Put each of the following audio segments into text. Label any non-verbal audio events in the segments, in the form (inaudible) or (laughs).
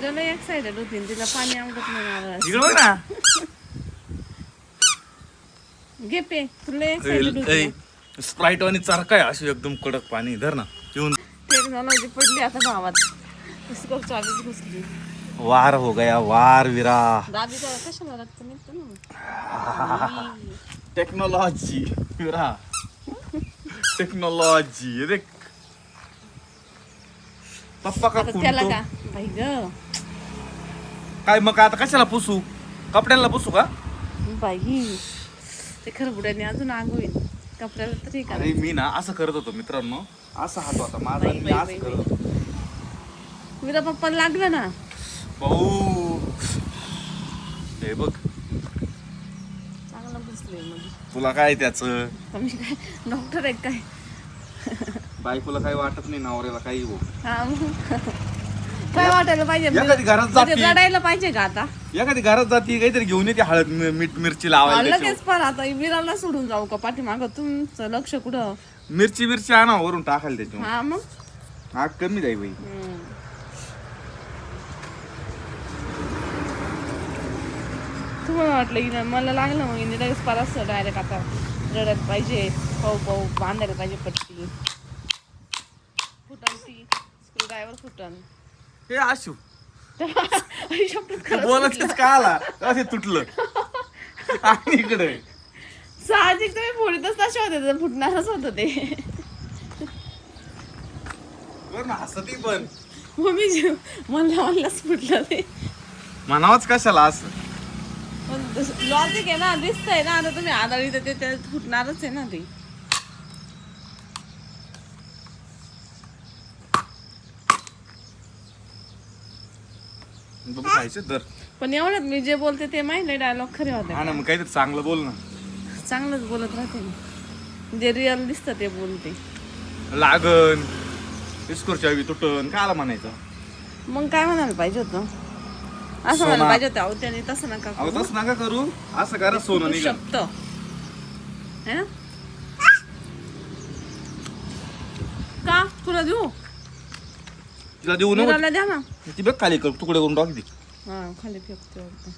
तिला लय एक्साइटेड होती आणि तिला पाणी आवडत नाही. इकडे बघ ना घे पे तुला लय एक्साइटेड होती ना. स्प्राईट आणि चारका आहे अशी एकदम कडक पाणी धर ना. पिऊन टेक्नॉलॉजी पडली आता भावात. घुसली. वार हो गया वार विरा. दाबी तर कशाला रक्त निघतं ना? टेक्नॉलॉजी विरा. टेक्नॉलॉजी देख. पप्पा का आता त्याला? का? बाई ग. काय मग आता कशाला पुसू? कपड्याला पुसू का? बाई ते खरबुड्याने अजून आग होईल. कपड्याला तरी का अरे मी ना असं करत होतो मित्रांनो. असं हात होता माझा आणि मी बाई, असं बाई, करत होतो. मी तर पप्पाला लागलं ना? भाऊ. हे बघ. चांगलं बसले म्हणजे तुला काय त्याच? मी काय डॉक्टर आहे काय? बायकोला काही वाटत नाही नवऱ्याला काही हो. हा मग. काय वाटायला पाहिजे एखादी घरात म्हणजे जाती रडायला पाहिजे का आता? एखादी घरात जाती काहीतरी घेऊन येते हळद मी- मीठ मिरची लावायला लगेच. पण आता विराला सोडून जाऊ का पाठीमाग? तुमचं लक्ष कुठं? मिरची मिरची आणा वरून टाकायला त्याच्यावर. हा मग? आग कमी जाई बाई. हम्म. तुम्हाला वाटलं की मला लागलं मग हिने लगेच परत डायरेक्ट आता रडत पाहिजे. पाऊ पाऊ बांधायला पाहिजे पट्टी. फुटन ती. स्क्रू ड्रायव्हर फुटन. हे आशू. आई शपथ तू खरंच बोलतच का आला? असे तुटलं. आणि इकडे. साहजिक तुम्ही फोडीतच तसे होते तर फुटणारच होतं ते. बरं ना हसती पण. मग मी जे- मला मलाच फुटलं ते. म्हणावंच कशाला असं. लॉजिक आहे ना दिसतंय ना आता तुम्ही आधारित ते त्यात फुटणारच आहे ना ते. बघ खायचं तर पण एवढ्यात मी जे बोलते ते माहिले डायलॉग खरे होते हा ना मग काहीतरी चांगलं बोल ना. चांगलंच बोलत राहते मी. जे रिअल दिसतं ते बोलते. लागन इस्कोरच्या हवी तुटन काला म्हणायचं. मग काय म्हणायला पाहिजे होतं? असं. म्हणायला पाहिजे होतं अहो त्याने तसं नका अहो करू. तसं नका करू. असं करा सोनं निघा शकतो है? ना का? तुला देऊ? तिला देऊ नको. द्या ना. ती बघ खाली कर तुकडे करून टाक ती. हा खाली फेकते वाटतं.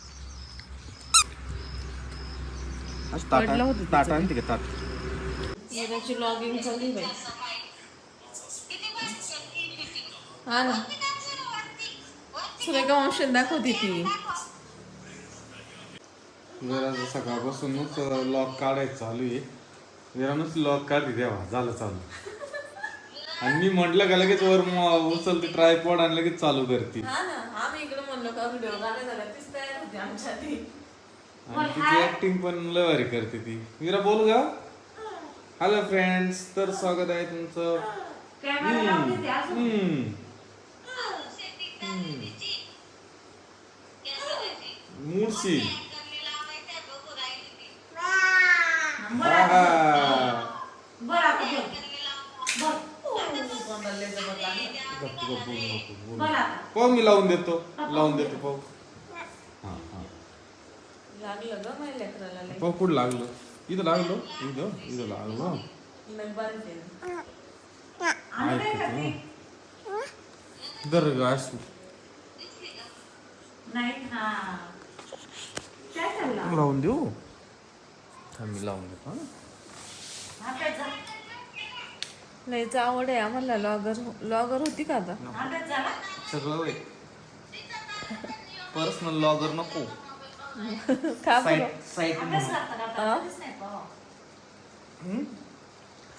असं ताट पडलं होतं तिचं. ताट आणते का ताट त्याची लॉगिंग बाई. हा ना. दाखवते ती. जरा सकाळपासूनच लॉक काढायचं चालू आहे. जरानच लॉक काढते तेव्हा. झालं चालू. आणि मी म्हटलं का लगेच वर म- उचलते ट्रायपॉड आणि लगेच चालू करते. हा ना आम्ही इकडे म्हणलो का व्हिडिओ झाले झाले तीच तयार होती आमच्या आधी आणि तिची ऍक्टिंग पण लय भारी करते ती. मीरा बोलू का? हॅलो फ्रेंड्स तर स्वागत आहे तुमचं. हम्म. हम्म. मुळशी आहा. गप्प गप्प बोलू नको, बोलू नको. पाहू मी लावून देतो. लावून देतो पाहू. हा हा लागलं ग माझ्या लेकराला लय. पाहू कुठं लागलं? इथं लागलो? इथं? इथं लागलो. बरं दर असू. लावून देऊ? थांब मी लावून देतो हा. लयच आवड आहे आम्हाला. लॉगर लॉगर होती का आता? सगळं पर्सनल लॉगर नको. (laughs) का बरं? साईट हा?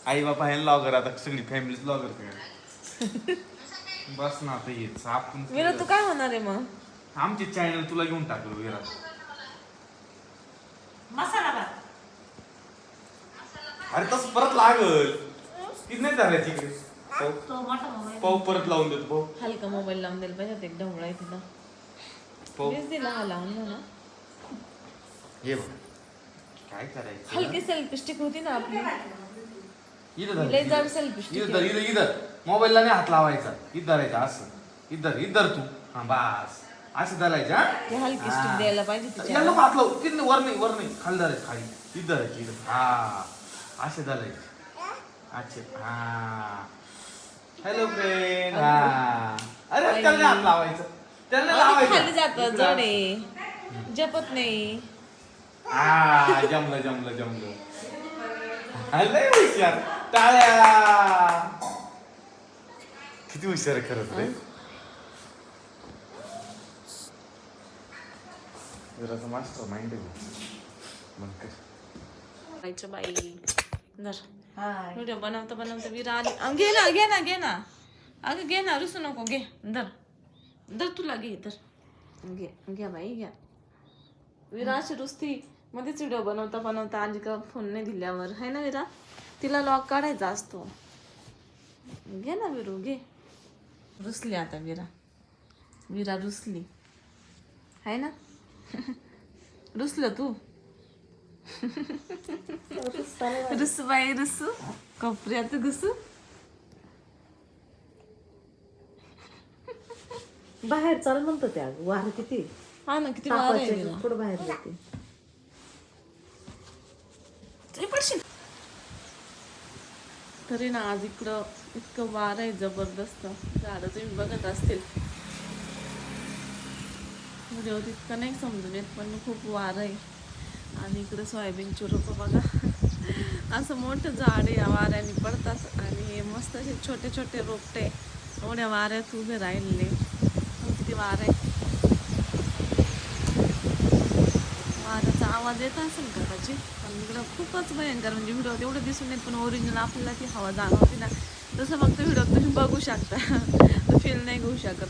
आई बापा आहे लॉगर आता सगळी फॅमिलीच लॉगर (laughs) बस ना आता येच आपण मीरा तू काय होणार आहे मग? आमचे चॅनल तुला घेऊन टाकलो विरा अरे तस परत लागल. किती नाही धरायची इकडे पाहू पाहू परत लावून देतो पाहू हलका मोबाईल लावून द्यायला पाहिजे होता एक ढवळा आहे तिला पाहू मीच दिला हा लावून ना हे बघ. काय करायचं? हलकी सेल्फी स्टिक होती ना आपली. इथं धर, लय जाड इथं. सेल्फी स्टिक इथं धर, इथं इथं. मोबाईलला नाही हात लावायचा. इथं धरायचा असं. इधर इधर तू. हा बास. असं धरायचं हा? ती हलकी. स्टिक द्यायला पाहिजे याला तिच्या नको हात लावू. तिथं वर नाही वर नाही. खाली धरायचं खाली. इथं धरायचं इथं. हा. असे धरायचे. अच्छा हा हॅलो फ्रेंड हा अरे त्याला नाही हात लावायचं त्यांना लावायचं. खाली जात जडे जपत नाही आ, जमलं जमलं जमलं हा, लय हुशार टाळ्या किती हुशार आहे खरंच रे जरासं मास्टर माइंड आहे मग काय. करायचं बाई धर व्हिडिओ बनवता बनवता विरा आली. घे ना घे ना घे ना. अगं घे ना रुसू नको घे. धर. धर तुला घे धर. घे घ्या बाई घ्या विरा अशी रुसती. मध्येच व्हिडिओ बनवता बनवता आली का फोन नाही दिल्यावर. है ना विरा? तिला लॉक काढायचा असतो. घे ना विरू घे. रुसली आता विरा. विरा रुसली. आहे ना? (laughs) रुसलं तू? रुसू बाई रुसू कोपऱ्यात घुसू बाहेर चाल म्हणतो त्या वार किती? हा ना किती वार आहे. पुढे बाहेर जाते? तरी पडशील. तरी ना आज इकडं इतकं वार आहे जबरदस्त. झाडं तुम्ही बघत असतील. व्हिडिओ इतकं नाही समजून येत पण खूप वार आहे. आणि इकडं सोयाबीनची रोपं बघा. असं मोठं झाड आहे या वाऱ्याने पडतात. आणि हे मस्त असे छोटे छोटे रोपटे एवढ्या वाऱ्यात उभे राहिलेले. किती वारे. आहे वाऱ्याचा आवाज येत असेल घराची पण इकडं खूपच भयंकर म्हणजे व्हिडिओ एवढं दिसून येत पण ओरिजिनल आपल्याला ती हवा जाणवते ना. तसं फक्त व्हिडिओ तुम्ही बघू शकता. फील नाही घेऊ शकत.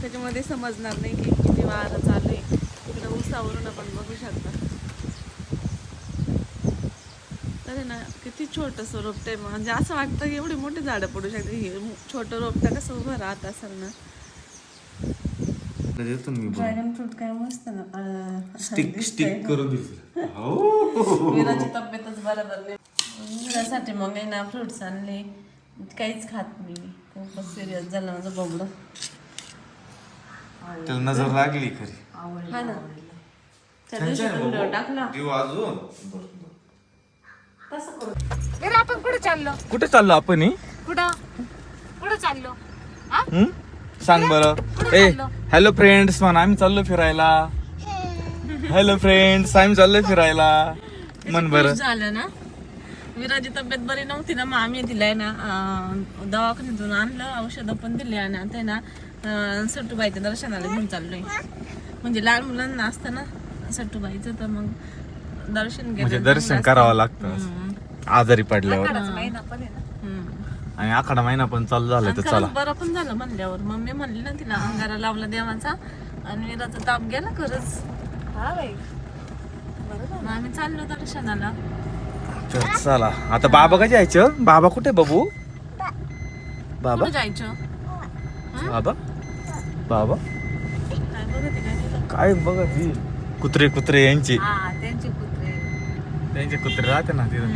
त्याच्यामध्ये समजणार नाही की किती वारं चालू आहे. इकडं उसावरून आपण बघू शकता. तर ना किती छोटंसं रोपटं आहे म्हणजे असं वाटतं की एवढी मोठी झाडं पडू शकते हे छोटं रोपटं कसं उभं राहत असेल ना. देतो मी ड्रॅगन फ्रूट काय मस्त ना स्टिक स्टिक करून दिली (laughs) हो. विराची तब्येतच बरोबर नाही. विरासाठी मग आहे ना फ्रुट्स आणले. काहीच खात मी खूपच सिरियस झालं माझं बोबडं. त्याला नजर लागली खरी. हा ना. त्या दिवशी व्हिडिओ आपण कुठे चाललो? कुठे चाललो आपण हे? कुठं? कुठं चाललो? हं? सांग बरं. ए हॅलो फ्रेंड्स म्हणा आम्ही चाललो फिरायला. हॅलो फ्रेंड्स आम्ही चाललो फिरायला. मन बरं. झालं ना? विराची तब्येत बरी नव्हती ना मग आम्ही दिलाय ना अं, दवाखान्यातून आणलं औषधं पण दिली आणि आता आहे ना अं, सट्टूबाईच्या दर्शनाला घेऊन चाललोय. म्हणजे लहान मुलांना असतं ना सट्टूबाईचं तर मग दर्शन म्हणजे दर्शन करावं लागतं आजारी पडल्यावर. आणि आखाडा महिना पण चालू झालाय तर चला. खरंच बरं पण झालं म्हणल्यावर. मम्मी म्हणली ना तिला अंगारा लावला देवाचा आणि विराचा ताप गेला खरंच. हा बाई. मग आम्ही चाललो दर्शनाला. तर चला. आता बाबा का जायचं बाबा कुठे बाबू? बाबा? कुठं जायचं? बाबा? बाबा? काय बघते काय बघा ती? कुत्रे कुत्रे यांचे. हा त्यांचे त्यांचे कुत्रे राहते ना तिथं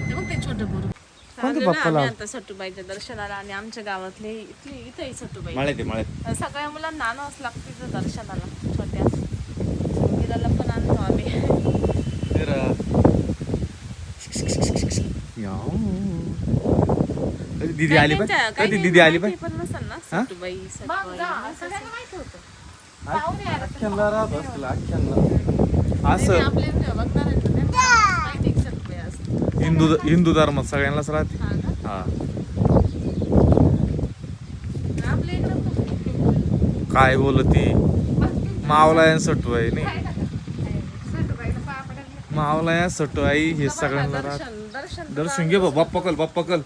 ते बघ ते छोटे आम्ही? आता सट्टूबाईच्या दर्शनाला आणि आमच्या गावातले इथली इथंही सट्टूबाई मळे ते मळे. सगळ्या मुलांना आणावंच लागतं तिथं दर्शनाला छोट्या. मुलीला पण आणतो आम्ही. दीदी आली पाय त्यांच्या- कधी दीदी आली माहिती पण? नसेल ना हा? सट्टूबाई सटवाई. अख्ख्यांना राहत असेल अख्ख्यांना असं आहे. हिंदू हिंदू धर्मात सगळ्यांनाच राहते. हा? हा. काय बोलती? मावला या सटवाई नाही. मावला या सटवाई हे सगळ्यांना राहत. दर्शन दर्शन दर्शन घे बाप्पा कल बाप्पा कल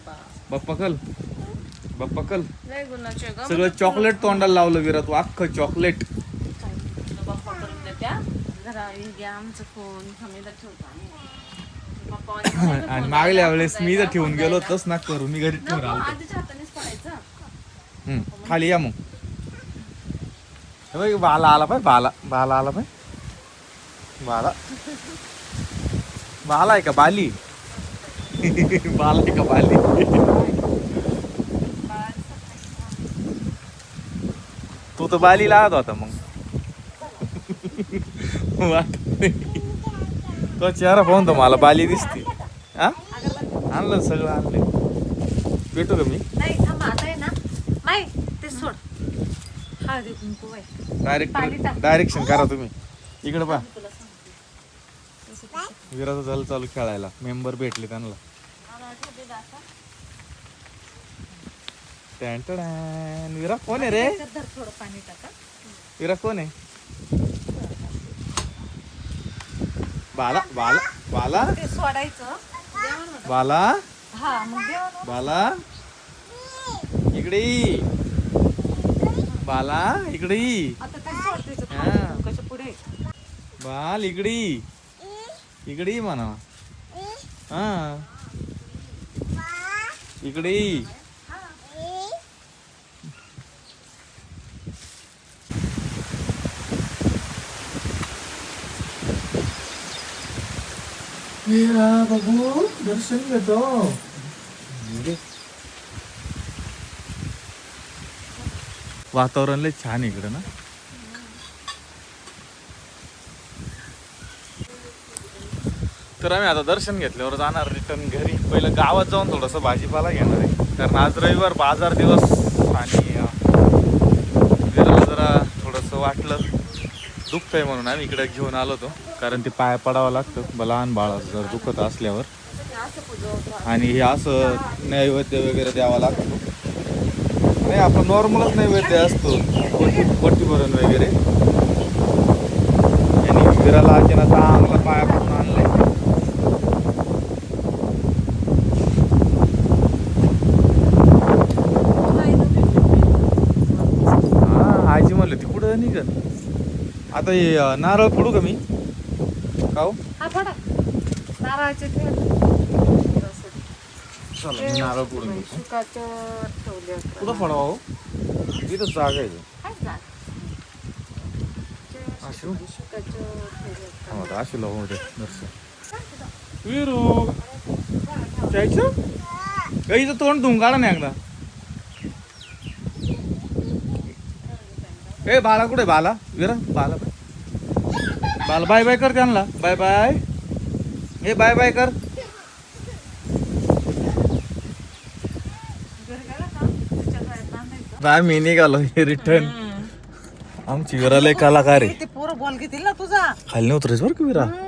बाप्पा. कल बाप्पा कल. सगळं चॉकलेट तोंडाला लावलं विरा तू अख्खं चॉकलेट तुला बाप्पा करून देत्या जरा घ्या आमचा फोन ठेवतो आम्ही. वाले आणि मागल्या वेळेस मी तर द्यायला, ठेवून गेलो. तस ना करू मी घरी ठेवून नको, आलो आधीच्या हातानेच पडायचं. हम्म, खाली या मग. हे बघ, बाला आला पाय बाला बाला आला पाय. बाला. बाला आहे का बाली? (laughs) बाला आहे का बाली? तू तर बाली लागत होता मग. तो चेहरा पाहून तर मला बाली दिसते. हा? आणलं सगळं आणलंय. भेटू का मी? नाही थांबा आता आहे ना. हळदी कुंकू आहे डायरेक्ट डायरेक्शन करा तुम्ही. इकडे पहा. विराचं झालं चालू खेळायला. मेंबर भेटले त्यांना. विरा कोण आहे रे? धर थोडं पाणी टाका विरा कोण आहे? बाला बाला बाला ते सोडायचं बाला हा मग देवा ना. बाला इकडे ये. बाला इकडे ये. आता ते हा. पुढे बाल इकडे ये. इकडे ये म्हणा हा इकडे ये. मीरा बाबू दर्शन घेतो वातावरण लय छान इकडं ना. तर आम्ही आता दर्शन घेतल्यावर जाणार रिटर्न घरी. पहिलं गावात जाऊन थोडंसं भाजीपाला घेणार आहे. कारण आज रविवार बाजार दिवस आणि जरा थोडंसं वाटलं. दुखतंय म्हणून आम्ही इकडे घेऊन आलो होतो. कारण ते पाय पडावं लागतं. लहान बाळ जर दुखत असल्यावर. आणि हे असं नैवेद्य वगैरे द्यावा लागतो. नाही आपण नॉर्मलच नैवेद्य असतो. पट्टी पट्टी भरून वगैरे. आणि फिरायला अचानक चांगला पाया पडून आणलाय. हा आजी म्हणलं ती कुठं निघत आता हे नारळ फोडू का मी? का हो? हा फडा नारळाचे ठेव. चला मी नारळ घेतो सुकाचं ठेवले कुठं फोडावा हो? इथं जागा आहे. हा, आता विरू जायचं? गाईचं तोंड धुवून काढा ना एकदा. ए बाला कुठे बाला विरा बाला बाला बाय बाय कर त्यांना. Bye bye. ए बाय बाय कर. आम्ही निघालो. रिटर्न आमची विराला कलाकार आहे. ते पोरं बॉल घेतील ना तुझा. खाली नव्हतं रे बरं का विरा?